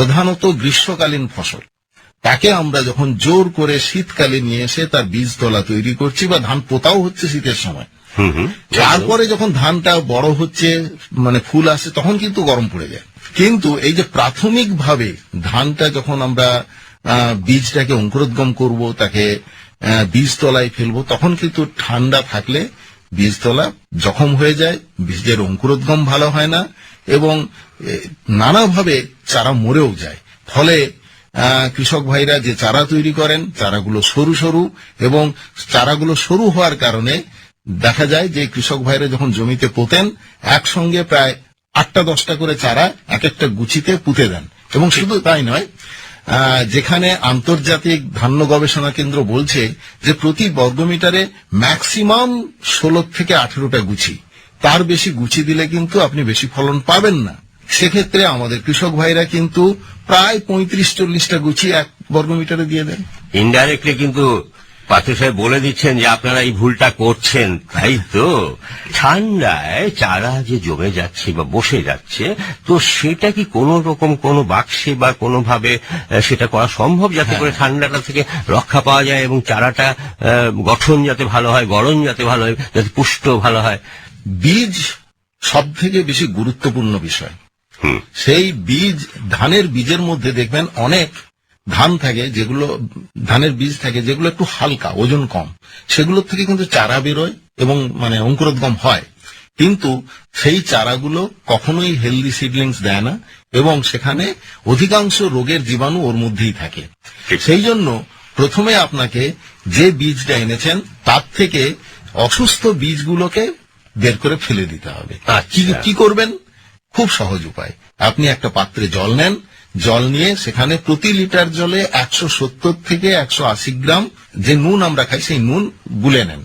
প্রধানত গ্রীষ্মকালীন ফসল। তাকে আমরা যখন জোর করে শীতকালে নিয়ে এসে তার বীজ তোলা তৈরি করছি বা ধান পোতাও হচ্ছে শীতের সময়। তারপরে যখন ধানটা বড় হচ্ছে মানে ফুল আসে তখন কিন্তু গরম পড়ে যায়। কিন্তু এই যে প্রাথমিকভাবে ধানটা যখন আমরা বীজটাকে অঙ্কুরোদ্গম করব তাকে আহ, বীজতলায় ফেলব তখন কিন্তু ঠান্ডা থাকলে বীজতলা জখম হয়ে যায়, বীজের অঙ্কুরোদ্গম ভালো হয় না এবং নানাভাবে চারা মরেও যায়। ফলে কৃষক ভাইরা যে চারা তৈরি করেন, চারাগুলো সরু সরু এবং চারাগুলো সরু হওয়ার কারণে দেখা যায় যে কৃষক ভাইরা যখন জমিতে পোতেন, একসঙ্গে প্রায় আটটা দশটা করে চারা এক একটা গুছিতে পুঁতে দেন। এবং শুধু তাই নয় যেখানে আন্তর্জাতিক ধান্য গবেষণা কেন্দ্র বলছে যে প্রতি বর্গমিটারে ম্যাক্সিমাম ষোলো থেকে আঠেরোটা গুছি। তার বেশি গুছি দিলে কিন্তু আপনি বেশি ফলন পাবেন না। সেক্ষেত্রে আমাদের কৃষক ভাইরা কিন্তু প্রায় পঁয়ত্রিশ চল্লিশটা গুছি এক বর্গমিটারে দিয়ে দেন ইনডাইরেক্টলি কিন্তু পাত্র সাহেব বলে দিচ্ছেন যে আপনারা এই ভুলটা করছেন তাই তো? ঠান্ডায় চারা যে জমে যাচ্ছে বা বসে যাচ্ছে তো সেটা কি কোনো রকম কোনো বাক্সে বা কোনোভাবে সেটা করা সম্ভব যাতে করে ঠান্ডাটা থেকে রক্ষা পাওয়া যায় এবং চারাটা গঠন যাতে ভালো হয় গড়ন যাতে ভালো হয় যাতে পুষ্ট ভালো হয়? বীজ সব থেকে বেশি গুরুত্বপূর্ণ বিষয়। হুম। সেই বীজ ধানের বীজের মধ্যে দেখবেন অনেক ধান থাকে যেগুলো ধানের বীজ থাকে যেগুলো একটু হালকা ওজন কম সেগুলোর থেকে কিন্তু চারা বেরোয় এবং মানে অঙ্কুরোদ্গম হয়। কিন্তু সেই চারাগুলো কখনোই হেলদি সিডলিংস দেয় না এবং সেখানে অধিকাংশ রোগের জীবাণু ওর মধ্যেই থাকে। সেই জন্য প্রথমে আপনাকে যে বীজটা এনেছেন তার থেকে অসুস্থ বীজগুলোকে বের করে ফেলে দিতে হবে। কি আচ্ছা। কি করবেন? খুব সহজ উপায়। আপনি একটা পাত্রে জল নেন জল নিয়ে সেখানে প্রতি লিটার জলে একশো সত্তর থেকে একশো আশি গ্রাম যে নুন আমরা খাই সেই নুন গুলে নেন।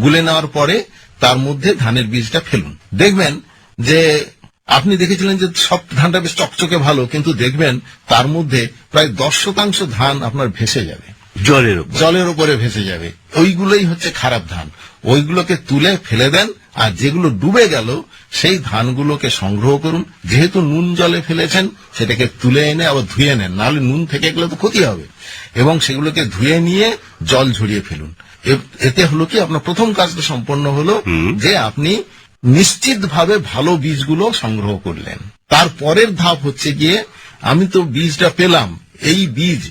গুলে নেওয়ার পরে তার মধ্যে ধানের বীজটা ফেলুন। দেখবেন যে আপনি দেখেছিলেন যে সব ধানটা বেশ চকচকে ভালো কিন্তু দেখবেন তার মধ্যে প্রায় দশ শতাংশ ধান আপনার ভেসে যাবে। জলের জলের উপরে ভেসে যাবে। ওইগুলোই হচ্ছে খারাপ ধান। ওইগুলোকে তুলে ফেলে দেন আর যেগুলো ডুবে গেল সেই ধানগুলোকে সংগ্রহ করুন। যেহেতু নুন জলে ফেলেছেন সেটাকে তুলে এনে আবার ধুয়ে নেন। নাহলে নুন থেকে গেলে তো ক্ষতি হবে। এবং সেগুলোকে ধুয়ে নিয়ে জল ঝরিয়ে ফেলুন। এতে হলো কি আপনার প্রথম কাজটা সম্পন্ন হলো যে আপনি নিশ্চিতভাবে ভালো বীজগুলো সংগ্রহ করলেন। তারপরের ধাপ হচ্ছে গিয়ে আমি তো বীজটা পেলাম। এই বীজ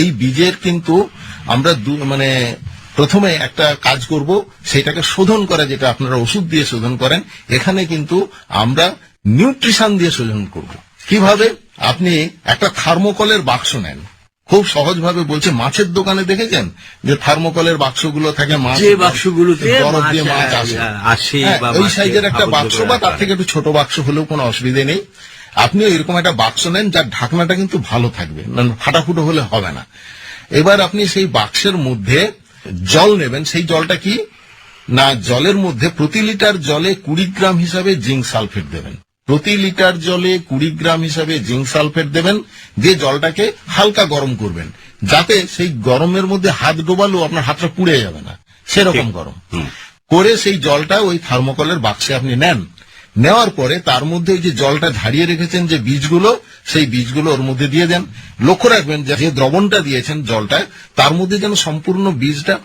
এই বীজের কিন্তু আমরা মানে প্রথমে একটা কাজ করব সেটাকে শোধন করা যেটা আপনারা ওষুধ দিয়ে শোধন করেন এখানে কিন্তু আমরা নিউট্রিশন দিয়ে শোধন করব। কীভাবে? আপনি একটা থার্মোকলের বাক্স নেন। খুব সহজভাবে বলছে মাছের দোকানে দেখেছেন? যে থার্মোকলের বাক্সগুলো থাকে মাছ যে বাক্সগুলোতে বরফ দিয়ে মাছ, আসে। হ্যাঁ, ওই সাইজের একটা বাক্স বা তার থেকে একটু ছোট বাক্স হলেও কোনো অসুবিধে নেই। আপনি এরকম একটা বাক্স নেন যার ঢাকনাটা কিন্তু ভালো থাকবে মানে ফাটাফুটো হলে হবে না। এবার আপনি সেই বাক্সের মধ্যে জল নেবেন সেই জলটা কি? না জলের মধ্যে প্রতি লিটার জলে কুড়ি গ্রাম হিসাবে জিঙ্ক সালফেট দেবেন। প্রতি লিটার জলে কুড়ি গ্রাম হিসাবে জিঙ্ক সালফেট দেবেন দিয়ে জলটাকে হালকা গরম করবেন যাতে সেই গরমের মধ্যে হাত ডোবালেও আপনার হাতটা পুড়ে যাবে না। সেরকম গরম। করে সেই জলটা ওই থার্মোকলের বাক্সে আপনি নেন নেওয়ার পরে তার মধ্যে যে জলটা ঝাড়িয়ে রেখেছেন যে বীজগুলো, সেই বীজগুলো ওর মধ্যে দিয়ে দেন। লক্ষ্য রাখবেন যে দ্রবণটা দিয়েছেন জলটা তার মধ্যে যেন সম্পূর্ণ বীজটা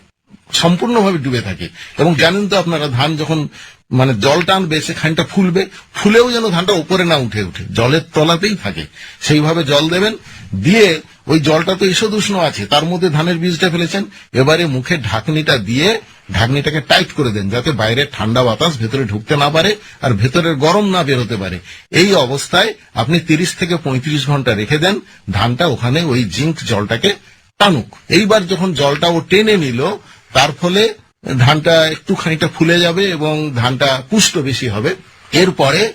সম্পূর্ণভাবে ডুবে থাকে। এবং জানেন তো আপনারা, ধান যখন মানে জল টানবে সে খানিকটা ফুলবে, ফুলেও যেন ধানটা উপরে না উঠে উঠে জলের তলাতেই থাকে। সেইভাবে জল দেবেন। দিয়ে ওই জলটা তো ঈষদ উষ্ণ আছে, তার মধ্যে ধানের বীজটা ফেলেছেন। এবারে মুখে ঢাকনিটা দিয়ে ঢাকনিটাকে টাইট করে দেন যাতে বাইরে ঠান্ডা বাতাস ভেতরে ঢুকতে না পারে আর ভেতরের গরম না বেরোতে পারে। এই অবস্থায় আপনি তিরিশ থেকে পঁয়ত্রিশ ঘণ্টা রেখে দেন, ধানটা ওখানে ওই জিঙ্ক জলটাকে টানুক। এইবার যখন জলটা ও টেনে নিল, তার ফলে ধানটা একটু খানিকটা ফুলে যাবে এবং ধানটা পুষ্ট বেশি হবে। এরপরে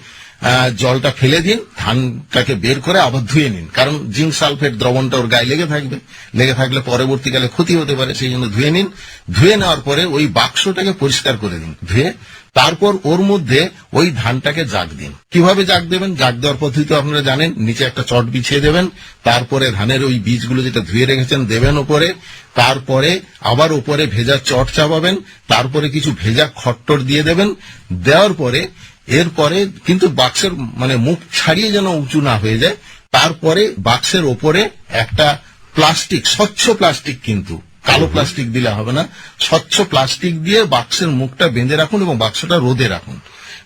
জলটা ফেলে দিন, ধানটাকে বের করে আবার ধুয়ে নিন। কারণ জিঙ্ক সালফেট দ্রবণটা ওর গায়ে লেগে থাকবে। লেগে থাকলে পরবর্তীকালে ক্ষতি হতে পারে, সেই জন্য ধুয়ে নিন। ধুয়ে নেওয়ার পরে ওই বাক্সটাকে পরিষ্কার করে দিন। ধুয়ে তারপর ওর মধ্যে ওই ধানটাকে জাগ দিন। কীভাবে জাগ দেবেন? জাগ দেওয়ার পদ্ধতি আপনারা জানেন। নিচে একটা চট বিছিয়ে দেবেন। তারপরে ধানের ওই বীজগুলো যেটা ধুয়ে রেখেছেন দেবেন ওপরে। তারপরে আবার ওপরে ভেজা চট চাপাবেন। তারপরে কিছু ভেজা খট্টর দিয়ে দেবেন। দেওয়ার পরে এরপরে কিন্তু বাক্সের মানে মুখ ছাড়িয়ে যেন উঁচু না হয়ে যায় তারপরে বাক্সের ওপরে একটা প্লাস্টিক স্বচ্ছ প্লাস্টিক কিন্তু কালো প্লাস্টিক দিলে হবে না স্বচ্ছ প্লাস্টিক দিয়ে বাক্সের মুখটা বেঁধে রাখুন এবং বাক্সটা রোদে রাখুন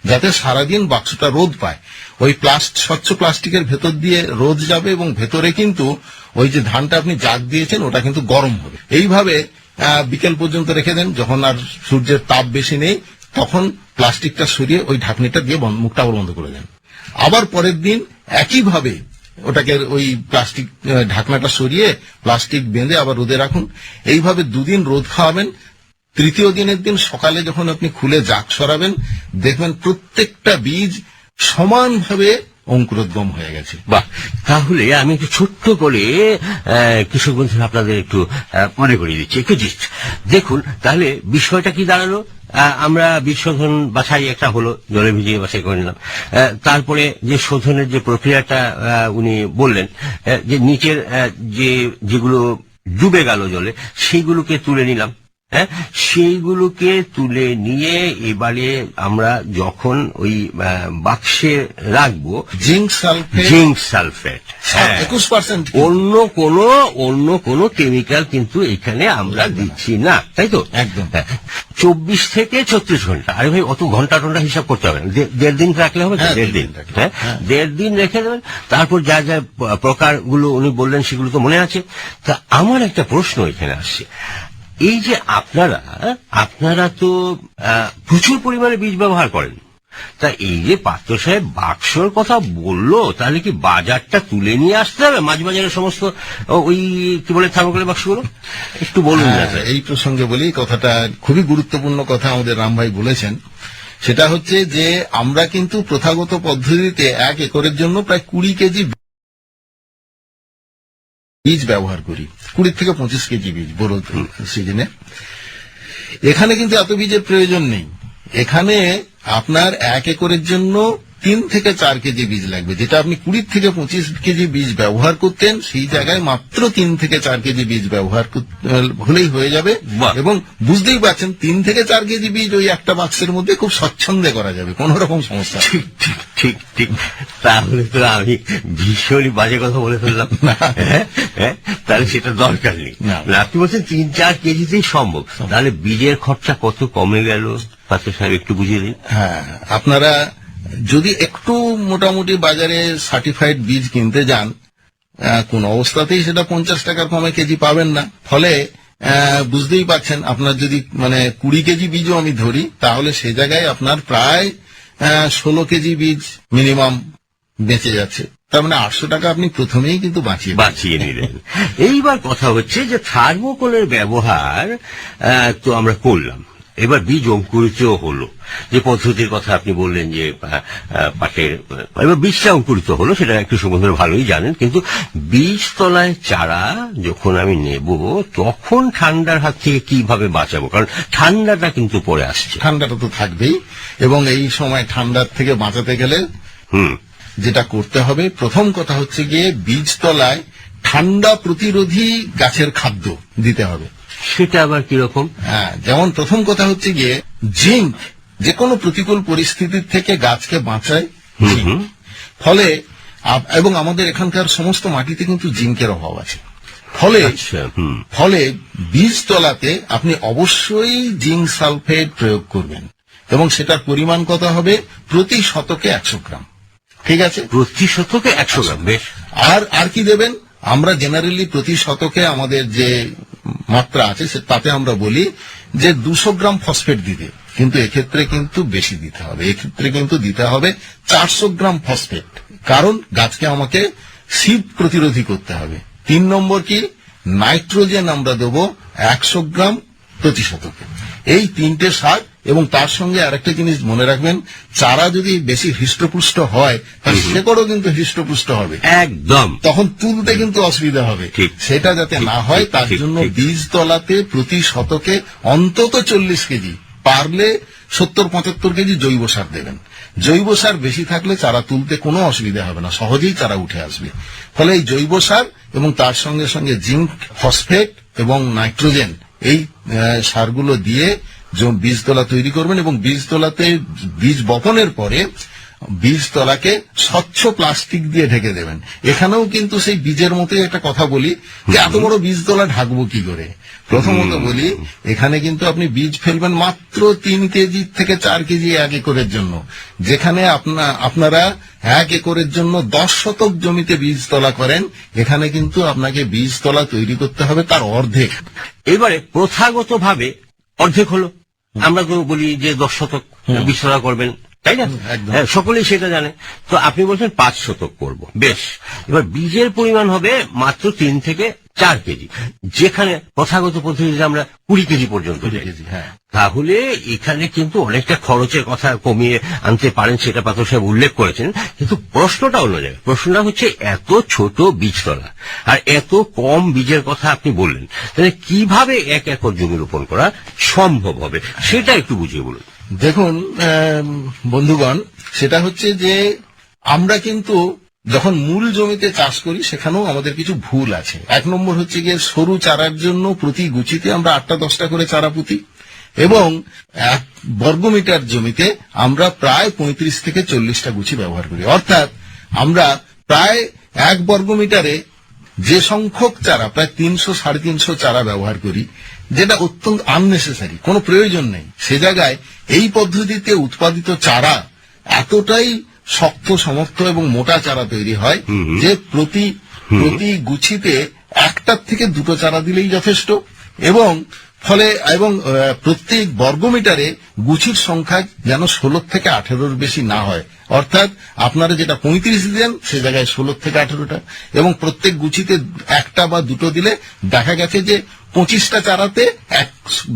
যাতে সারাদিন বাক্সটা রোদ পায়। ওই প্লাস্ট স্বচ্ছ প্লাস্টিকের ভেতর দিয়ে রোদ যাবে এবং ভেতরে কিন্তু ওই যে ধানটা আপনি জাগ দিয়েছেন ওটা কিন্তু গরম হবে। এইভাবে বিকেল পর্যন্ত রেখে দেন যখন আর সূর্যের তাপ বেশি নেই তখন প্লাস্টিকটা সরিয়ে ওই ঢাকনিটা দিয়ে বন্ধ- মুখটা আবার বন্ধ করে দেন। আবার পরের দিন একইভাবে ওটাকে ওই প্লাস্টিক ঢাকনাটা সরিয়ে প্লাস্টিক বেঁধে আবার রোদে রাখুন। এইভাবে দুদিন রোদ খাওয়াবেন। তৃতীয় দিনের দিন সকালে যখন আপনি খুলে জাগ সরাবেন, দেখবেন প্রত্যেকটা বীজ সমানভাবে অঙ্কুরোদ্গম হয়ে গেছে। বাহ! তাহলে আমি একটু ছোট্ট করে কৃষক বন্ধুরা আপনাদের একটু মনে করিয়ে দিচ্ছি। একটু দেখুন, তাহলে বিষয়টা কি দাঁড়াল? আমরা বিশোধন শোধন বাছাই একটা হলো, জলে ভিজিয়ে বাছাই করে নিলাম। তারপরে যে শোধনের যে প্রক্রিয়াটা উনি বললেন যে নিচের যে, যেগুলো ডুবে গেল জলে সেইগুলোকে তুলে নিলাম। হ্যাঁ? সেইগুলোকে তুলে নিয়ে এবারে আমরা যখন ওই বাক্সে রাখব জিঙ্ক সালফেট। জিঙ্ক সালফেট হ্যাঁ একুশ পার্সেন্ট অন্য কোন অন্য কোন কেমিক্যাল কিন্তু এখানে আমরা দিচ্ছি না তাই তো? একদম। চব্বিশ থেকে ছত্রিশ ঘণ্টা। আরে ভাই অত ঘণ্টা টন্টা হিসাব করতে হবে না। দেড় দিন রাখলে হবে? হ্যাঁ, দেড় দিন হ্যাঁ? হ্যাঁ। দেড় দিন রেখে দেবেন। তারপর যা যা প্রকারগুলো উনি বললেন সেগুলো তো মনে আছে। তা আমার একটা প্রশ্ন এখানে আসছে। এই যে আপনারা আপনারা তো প্রচুর পরিমাণে বীজ ব্যবহার করেন। তা এই যে পাত্র সাহেব বাক্সর কথা বলল তাহলে কি বাজারটা তুলে নিয়ে আসতে হবে? মাঝ বাজারের সমস্ত ওই কি বলে থার্মোকলের বাক্সগুলো? একটু বলুন হ্যাঁ, এই প্রসঙ্গে বলি কথাটা খুবই গুরুত্বপূর্ণ কথা আমাদের রাম ভাই বলেছেন। সেটা হচ্ছে যে আমরা কিন্তু প্রথাগত পদ্ধতিতে এক একরের জন্য প্রায় কুড়ি কেজি বীজ ব্যবহার করি। কুড়ি থেকে পঁচিশ কেজি বীজ বড় সিজনে। এখানে কিন্তু এত বীজের প্রয়োজন নেই। এখানে আপনার এক একরের জন্য তিন থেকে চার কেজি বীজ লাগবে। যেটা আপনি কুড়ি থেকে পঁচিশ কেজি বীজ ব্যবহার করতেন সেই জায়গায় মাত্র তিন থেকে চার কেজি বীজ ব্যবহার হলেই হয়ে যাবে। এবং বুঝতেই পারছেন তিন থেকে চার কেজি বীজ ওই একটা বাক্সের মধ্যে খুব স্বচ্ছন্দে করা যাবে। কোন রকম সমস্যা। ঠিক ঠিক। তাহলে তো আমি ভীষণই বাজে কথা বলে ফেললাম। হ্যাঁ, হ্যাঁ, তাহলে সেটা দরকার নেই। না। না, আপনি বলছেন তিন চার কেজিতেই সম্ভব। তাহলে বীজের খরচা কত কমে গেল? পাত্র সাহেব একটু বুঝিয়ে দিন। হ্যাঁ আপনারা যদি একটু মোটামুটি বাজারে সার্টিফাইড বীজ কিনতে যান কোন অবস্থাতেই সেটা পঞ্চাশ টাকার কমে কেজি পাবেন না। ফলে বুঝতেই পারছেন আপনার যদি মানে কুড়ি কেজি বীজও আমি ধরি তাহলে সে জায়গায় আপনার প্রায় ষোলো কেজি বীজ মিনিমাম বেঁচে যাচ্ছে। তার মানে আটশো টাকা আপনি প্রথমেই কিন্তু বাঁচিয়ে বাঁচিয়ে নিলেন। এইবার কথা হচ্ছে যে থার্মোকলের ব্যবহার তো আমরা করলাম। এবার বীজ অঙ্কুরিত হলো। যে পদ্ধতির কথা আপনি বললেন যে পাটের এবার বীজটা অঙ্কুরিত হলো সেটা একটু সুবন্ধুরা ভালোই জানেন কিন্তু বীজ তলায় চারা যখন আমি নেব তখন ঠান্ডার হাত থেকে কীভাবে বাঁচাবো? কারণ ঠান্ডাটা কিন্তু পরে আসছে। ঠান্ডাটা তো থাকবেই এবং এই সময় ঠান্ডার থেকে বাঁচাতে গেলে হুম। যেটা করতে হবে প্রথম কথা হচ্ছে গিয়ে বীজতলায় ঠান্ডা প্রতিরোধী গাছের খাদ্য দিতে হবে। সেটা আবার কীরকম? হ্যাঁ যেমন প্রথম কথা হচ্ছে গিয়ে জিঙ্ক যে কোনো প্রতিকূল পরিস্থিতির থেকে গাছকে বাঁচায় ফলে এবং আমাদের এখানকার সমস্ত মাটিতে কিন্তু জিঙ্কের অভাব আছে। ফলে আচ্ছা ফলে বীজতলাতে আপনি অবশ্যই জিঙ্ক সালফেট প্রয়োগ করবেন। এবং সেটার পরিমাণ কত হবে? প্রতি শতকে একশো গ্রাম। ঠিক আছে? প্রতি শতকে একশো গ্রাম বেশ। আর আর কি দেবেন? আমরা জেনারেলি প্রতি শতকে আমাদের যে মাত্রা আছে তাতে আমরা বলি যে দুশো গ্রাম ফসফেট দিতে। কিন্তু এক্ষেত্রে কিন্তু বেশি দিতে হবে। এক্ষেত্রে কিন্তু দিতে হবে চারশো গ্রাম ফসফেট কারণ গাছকে আমাকে শীত প্রতিরোধী করতে হবে। তিন নম্বর কি? নাইট্রোজেন আমরা দেবো একশো গ্রাম প্রতি শতকে। এই তিনটে সার এবং তার সঙ্গে আরেকটা জিনিস মনে রাখবেন চারা যদি বেশি হৃষ্টপুষ্ট হয় তার শেকড়ও কিন্তু হৃষ্টপুষ্ট হবে। একদম। তখন তুলতে কিন্তু অসুবিধা হবে। সেটা যাতে না হয় তার জন্য। বীজ তলাতে প্রতি শতকে অন্তত চল্লিশ কেজি পারলে সত্তর পঁচাত্তর কেজি জৈব সার দেবেন। জৈব সার বেশি থাকলে চারা তুলতে কোনো অসুবিধা হবে না সহজেই চারা উঠে আসবে। ফলে এই জৈব সার এবং তার সঙ্গে সঙ্গে জিঙ্ক ফসফেট এবং নাইট্রোজেন এই সারগুলো দিয়ে বীজতলা তৈরি করবেন এবং বীজতলাতে বীজ বপনের পরে বীজতলাকে স্বচ্ছ প্লাস্টিক দিয়ে ঢেকে দেবেন। এখানেও কিন্তু সেই বীজের মতোই একটা কথা বলি যে এত বড় বীজতলা ঢাকবো কি করে? প্রথমত বলি এখানে কিন্তু আপনি বীজ ফেলবেন মাত্র তিন কেজি থেকে চার কেজি এক একরের জন্য। যেখানে আপনা আপনারা এক একরের জন্য দশ শতক জমিতে বীজতলা করেন এখানে কিন্তু আপনাকে বীজতলা তৈরি করতে হবে তার অর্ধেক। এবারে প্রথাগত ভাবে অর্ধেক হলো। আমরা তো বলি যে দশ শতক বিশ শতক করবেন তাই না? হ্যাঁ, সকলেই সেটা জানে। তো আপনি বলছেন পাঁচ শতক করব বেশ। এবার বীজের পরিমাণ হবে মাত্র তিন থেকে চার কেজি। যেখানে প্রথাগত পদ্ধতিতে আমরা কুড়ি কেজি পর্যন্ত হ্যাঁ। তাহলে এখানে কিন্তু অনেকটা খরচের কথা কমিয়ে আনতে পারেন সেটা পাথর সাহেব উল্লেখ করেছেন। কিন্তু প্রশ্নটা অন্য জায়গায়। প্রশ্নটা হচ্ছে এত ছোট বীজতলা আর এত কম বীজের কথা আপনি বললেন তাহলে কীভাবে এক একর জমি রোপণ করা সম্ভব হবে? সেটা একটু বুঝিয়ে বলুন। দেখুন বন্ধুগণ সেটা হচ্ছে যে আমরা কিন্তু যখন মূল জমিতে চাষ করি, সেখানেও আমাদের কিছু ভুল আছে। এক নম্বর হচ্ছে গিয়ে সরু চারার জন্য প্রতি গুচিতে আমরা আটটা দশটা করে চারা পুঁতি এবং এক বর্গমিটার জমিতে আমরা প্রায় পঁয়ত্রিশ থেকে চল্লিশটা গুছি ব্যবহার করি। অর্থাৎ আমরা প্রায় এক বর্গমিটারে যে সংখ্যক চারা, প্রায় তিনশো সাড়ে তিনশো চারা ব্যবহার করি, যেটা অত্যন্ত আননেসেসারি কোনো প্রয়োজন নেই। সে জায়গায় এই পদ্ধতিতে উৎপাদিত চারা এতটাই শক্ত সমর্থ এবং মোটা চারা তৈরি হয় যে প্রতি প্রতি গুছিতে একটার থেকে দুটো চারা দিলেই যথেষ্ট এবং ফলে, এবং প্রত্যেক বর্গমিটারে গুছির সংখ্যা যেন ষোলো থেকে আঠেরোর বেশি না হয়। অর্থাৎ, আপনারা যেটা পঁয়ত্রিশ দেন সে জায়গায় ষোলো থেকে আঠেরোটা। এবং প্রত্যেক গুছিতে একটা বা দুটো দিলে দেখা গেছে যে পঁচিশটা চারাতে এক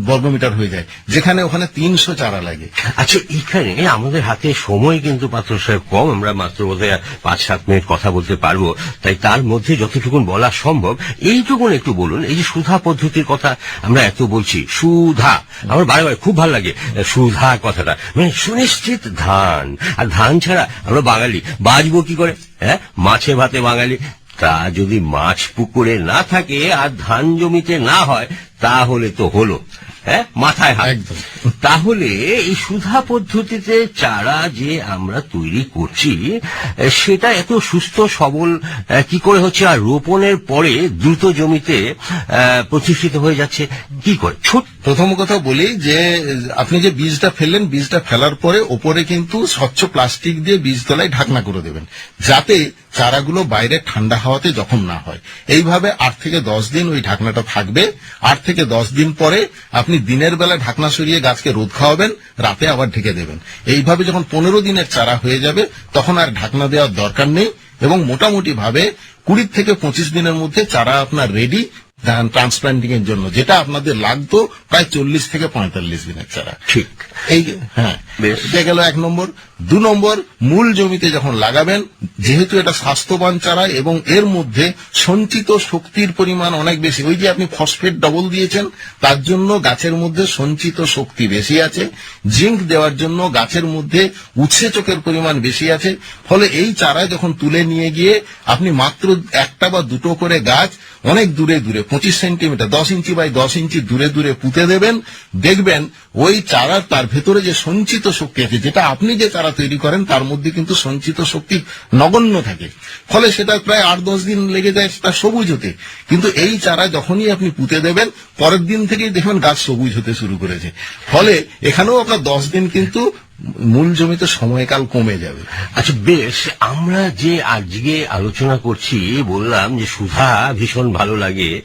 বর্গমিটার হয়ে যায়, যেখানে ওখানে তিনশো চারা লাগে। আচ্ছা এখানে আমাদের হাতে সময় কিন্তু পাত্র সাহেব কম, আমরা মাত্র বোধহয় পাঁচ, সাত মিনিট কথা বলতে পারব। তাই তার মধ্যে যতটুকুন বলা সম্ভব, এইটুকুন একটু বলুন। এই যে সুধা পদ্ধতির কথা আমরা এত বলছি, সুধা। আমার বারে বারে খুব ভালো লাগে সুধা কথাটা। মানে সুনিশ্চিত ধান। আর ধান ছাড়া আমরা বাঙালি, বাঁচবো কি করে? হ্যাঁ? মাছে ভাতে বাঙালি। তা যদি মাছ পুকুরে না থাকে আর ধান জমিতে না হয়, তাহলে তো হলো। হ্যাঁ? মাথায় হাত। তাহলে এই সুধা পদ্ধতিতে চারা যে আমরা তৈরি করছি সেটা এত সুস্থ সবল কি করে হচ্ছে? আর রোপণের পরে দ্রুত জমিতে প্রতিষ্ঠিত হয়ে যাচ্ছে। কি করে? ছোট প্রথম কথা বলি যে, আপনি যে বীজটা ফেললেন, বীজটা ফেলার পরে ওপরে কিন্তু স্বচ্ছ প্লাস্টিক দিয়ে বীজতলায় ঢাকনা করে দেবেন, যাতে চারাগুলো বাইরে ঠান্ডা হাওয়াতে জখম না হয়। এইভাবে আট থেকে দশ দিন ওই ঢাকনাটা থাকবে। আট থেকে দশ দিন পরে আপনি দিনের বেলা ঢাকনা সরিয়ে গাছকে রোদ খাওয়াবেন, রাতে আবার ঢেকে দেবেন। এইভাবে যখন পনেরো দিনের চারা হয়ে যাবে, তখন আর ঢাকনা দেওয়ার দরকার নেই এবং মোটামুটি ভাবে কুড়ি থেকে পঁচিশ দিনের মধ্যে চারা আপনার রেডি ট্রান্সপ্লান্টিং এর জন্য যেটা আপনাদের লাগতো প্রায় চল্লিশ থেকে পঁয়তাল্লিশ দিনের ছাড়া। ঠিক। এই হ্যাঁ। এটা গেল এক নম্বর। দু নম্বর, মূল জমিতে যখন লাগাবেন, যেহেতু এটা স্বাস্থ্যবান চারা এবং এর মধ্যে সঞ্চিত শক্তির পরিমাণ অনেক বেশি, ওই যে আপনি ফসফেট ডবল দিয়েছেন, তার জন্য গাছের মধ্যে সঞ্চিত শক্তি বেশি আছে, জিঙ্ক দেওয়ার জন্য গাছের মধ্যে উৎসেচকের পরিমাণ বেশি আছে, ফলে এই চারা যখন তুলে নিয়ে গিয়ে আপনি মাত্র একটা বা দুটো করে গাছ অনেক দূরে দূরে, পঁচিশ সেন্টিমিটার, দশ ইঞ্চি বাই দশ ইঞ্চি দূরে দূরে পুঁতে দেবেন, দেখবেন ওই চারার তার ভেতরে যে সঞ্চিত শক্তি আছে, যেটা আপনি যে চারা তৈরি করেন, তার মধ্যে কিন্তু সঞ্চিত শক্তি নগণ্য থাকে। ফলে সেটা প্রায় আট দশ দিন লেগে যায় সেটা সবুজ হতে। কিন্তু এই চারা যখনই আপনি পুঁতে দেবেন, পরের দিন থেকেই দেখবেন গাছ সবুজ হতে শুরু করেছে। ফলে এখানেও আপনার দশ দিন কিন্তু মূল জমিতে সময়কাল কমে যাবে। আচ্ছা বেশ, আমরা যে আজকে আলোচনা করছি, বললাম যে সুধা ভীষণ ভালো লাগে।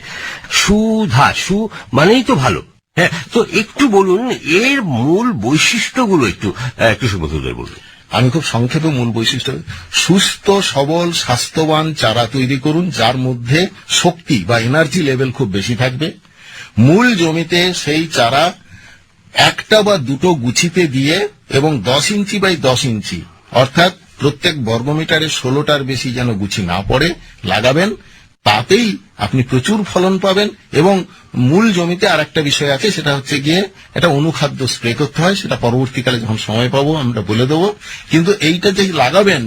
সুধা, সু মানেই তো ভালো। হ্যাঁ তো একটু বলুন এর মূল বৈশিষ্ট্যগুলো একটু আহ, কৃষক বলুন। আমি খুব সংক্ষেপে মূল বৈশিষ্ট্য। সুস্থ সবল স্বাস্থ্যবান চারা তৈরি করুন যার মধ্যে শক্তি বা এনার্জি লেভেল খুব বেশি থাকবে। মূল জমিতে সেই চারা একটা বা দুটো গুছিতে দিয়ে এবং দশ ইঞ্চি বাই দশ ইঞ্চি অর্থাৎ প্রত্যেক বর্গমিটারে ষোলোটার বেশি যেন গুছি না পড়ে লাগাবেন। তাতেই আপনি প্রচুর ফলন পাবেন এবং মূল জমিতে আর একটা বিষয় আছে, সেটা হচ্ছে গিয়ে এটা অনুখাদ্য স্প্রে করতে হয়, সেটা পরবর্তীকালে যখন সময় পাবো আমরা বলে দেবো। কিন্তু এইটা যে লাগাবেন,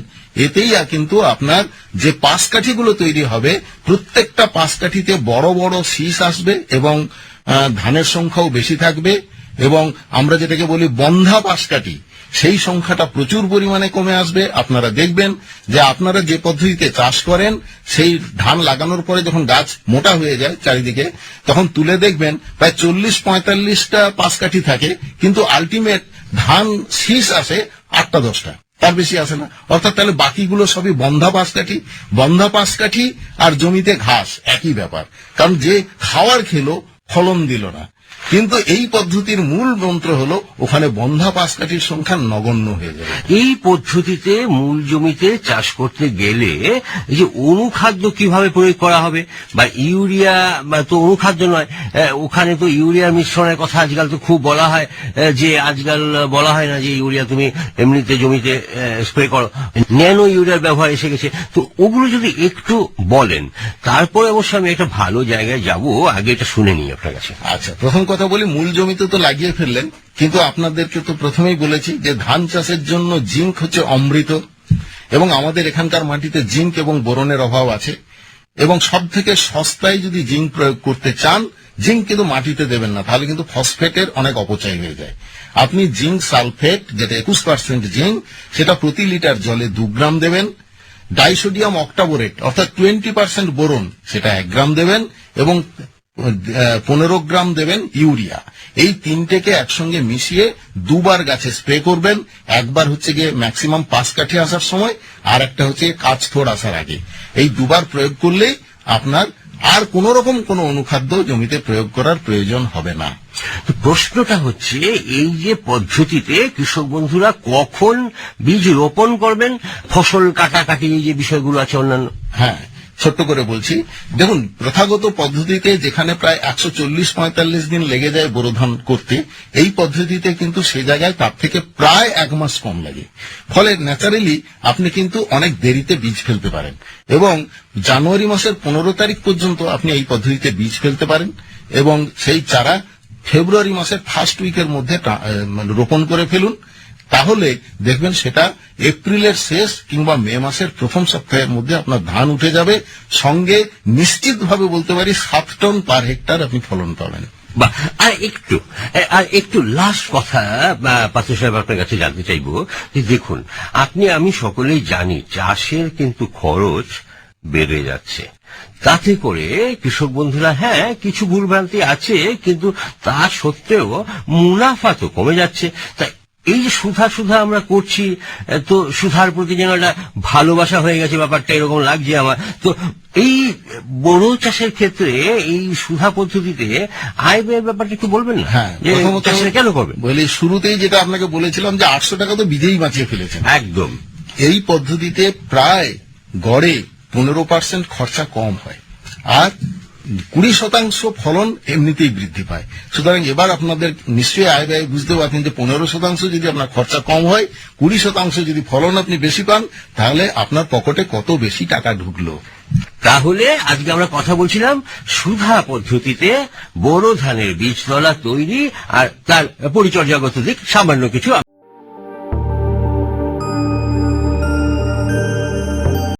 এতেই কিন্তু আপনার যে পাশকাঠিগুলো তৈরি হবে, প্রত্যেকটা পাশকাঠিতে বড় বড় শীষ আসবে এবং ধানের সংখ্যাও বেশি থাকবে এবং আমরা যেটাকে বলি বন্ধা পাশকাঠি। সেই সংখ্যাটা প্রচুর পরিমাণে কমে আসবে। আপনারা দেখবেন যে আপনারা যে পদ্ধতিতে চাষ করেন, সেই ধান লাগানোর পরে যখন গাছ মোটা হয়ে যায় চারিদিকে, তখন তুলে দেখবেন প্রায় চল্লিশ পঁয়তাল্লিশটা পাশকাঠি থাকে, কিন্তু আলটিমেট ধান শীষ আসে আটটা দশটা। তার বেশি আসে না। অর্থাৎ তাহলে বাকিগুলো সবই বন্ধা পাশকাঠি বন্ধা পাশকাঠি আর জমিতে ঘাস, একই ব্যাপার। কারণ যে খাওয়ার খেলো, ফলন দিল না। কিন্তু এই পদ্ধতির মূল মন্ত্র হলো ওখানে বন্ধা পাশকাঠির সংখ্যা নগণ্য হয়ে যায় এই পদ্ধতিতে মূল জমিতে চাষ করতে গেলে এই যে অনুখাদ্য কীভাবে প্রয়োগ করা হবে? বা ইউরিয়া তো অনুখাদ্য নয় ওখানে তো ইউরিয়ার মিশ্রণের কথা আজকাল তো খুব বলা হয় যে আজকাল বলা হয় না যে ইউরিয়া তুমি এমনিতে জমিতে স্প্রে করো। ন্যানো ইউরিয়ার ব্যবহার এসে গেছে। তো ওগুলো যদি একটু বলেন তারপরে অবশ্য আমি একটা ভালো জায়গায় যাব আগে এটা শুনে নিই আপনার কাছে। আচ্ছা প্রথম কথা বলি, মূল জমিতে তো লাগিয়ে ফেললেন, কিন্তু আপনাদেরকে তো প্রথমেই বলেছি যে ধান চাষের জন্য জিঙ্ক হচ্ছে অমৃত, এবং আমাদের এখানকার মাটিতে জিঙ্ক এবং বোরনের অভাব আছে, এবং সব থেকে সস্তায় যদি জিঙ্ক প্রয়োগ করতে চান, জিঙ্ক কিন্তু মাটিতে দেবেন না, তাহলে কিন্তু ফসফেটের অনেক অপচয় হয়ে যায়। আপনি জিঙ্ক সালফেট, যেটা একুশ পার্সেন্ট জিঙ্ক, সেটা প্রতি লিটার জলে দু গ্রাম দেবেন, ডাইসোডিয়াম অক্টাবোরেট, অর্থাৎ টোয়েন্টি পার্সেন্ট বোরন, সেটা এক গ্রাম দেবেন, এবং পনেরো গ্রাম দেবেন ইউরিয়া। এই তিনটেকে একসঙ্গে মিশিয়ে দুবার গাছে স্প্রে করবেন। একবার হচ্ছে গিয়ে ম্যাক্সিমাম পাঁচ কাঠি আসার সময় আর একটা হচ্ছে কাজ থোড় আসার আগে। এই দুবার প্রয়োগ করলেই আপনার আর কোন রকম কোন অনুখাদ্য জমিতে প্রয়োগ করার প্রয়োজন হবে না। তো প্রশ্নটা হচ্ছে এই যে পদ্ধতিতে কৃষক বন্ধুরা কখন বীজ রোপণ করবেন? ফসল কাটাকাটি এই যে বিষয়গুলো আছে অন্যান্য হ্যাঁ ছোট্ট করে বলছি। দেখুন, প্রথাগত পদ্ধতিতে যেখানে প্রায় একশো চল্লিশ পঁয়তাল্লিশ দিন লেগে যায় বোরো ধান করতে, এই পদ্ধতিতে কিন্তু সে জায়গায় তার থেকে প্রায় এক মাস কম লাগে। ফলে ন্যাচারালি আপনি কিন্তু অনেক দেরিতে বীজ ফেলতে পারেন। এবং জানুয়ারি মাসের পনেরো তারিখ পর্যন্ত আপনি এই পদ্ধতিতে বীজ ফেলতে পারেন। এবং সেই চারা ফেব্রুয়ারি মাসের ফার্স্ট উইকের মধ্যে রোপণ করে ফেলুন। তাহলে দেখবেন সেটা এপ্রিলের শেষ কিংবা মে মাসের প্রথম সপ্তাহের মধ্যে আপনার ধান উঠে যাবে। সঙ্গে নিশ্চিতভাবে বলতে পারি সাত টন পার হেক্টর আপনি ফলন পাবেন। আর একটু আর একটু লাস্ট কথা পাত্র সাহেব আপনার কাছে জানতে চাইব। যে দেখুন, আপনি, আমি সকলেই জানি চাষের কিন্তু খরচ বেড়ে যাচ্ছে। তাতে করে কৃষক বন্ধুরা হ্যাঁ কিছু ভুলভ্রান্তি আছে, কিন্তু তা সত্ত্বেও মুনাফা তো কমে যাচ্ছে। তাই এই যে সুধা সুধা আমরা করছি তো সুধার প্রতি যেন একটা ভালোবাসা হয়ে গেছে ব্যাপারটা এরকম লাগছে আমার। তো এই বড় চাষের ক্ষেত্রে এই সুধা পদ্ধতিতে আয় ব্যয়ের ব্যাপারটা একটু বলবেন না? হ্যাঁ কেন করবেন বলি শুরুতেই যেটা আপনাকে বলেছিলাম যে আটশো টাকা তো বীজেই বাঁচিয়ে ফেলেছেন। একদম। এই পদ্ধতিতে প্রায় গড়ে পনেরো পার্সেন্ট খরচা কম হয়। আর কুড়ি শতাংশ ফলন এমনিতেই বৃদ্ধি পায়। সুতরাং এবার আপনাদের নিশ্চয়ই আয় ব্যয় বুঝতে পারছেন যে পনেরো শতাংশ যদি আপনার খরচা কম হয়, কুড়ি শতাংশ যদি ফলন আপনি বেশি পান, তাহলে আপনার পকেটে কত বেশি টাকা ঢুকলো? তাহলে আজকে আমরা কথা বলছিলাম সুধা পদ্ধতিতে বড় ধানের বীজতলা তৈরি আর তার পরিচর্যাগত দিক, সামান্য কিছু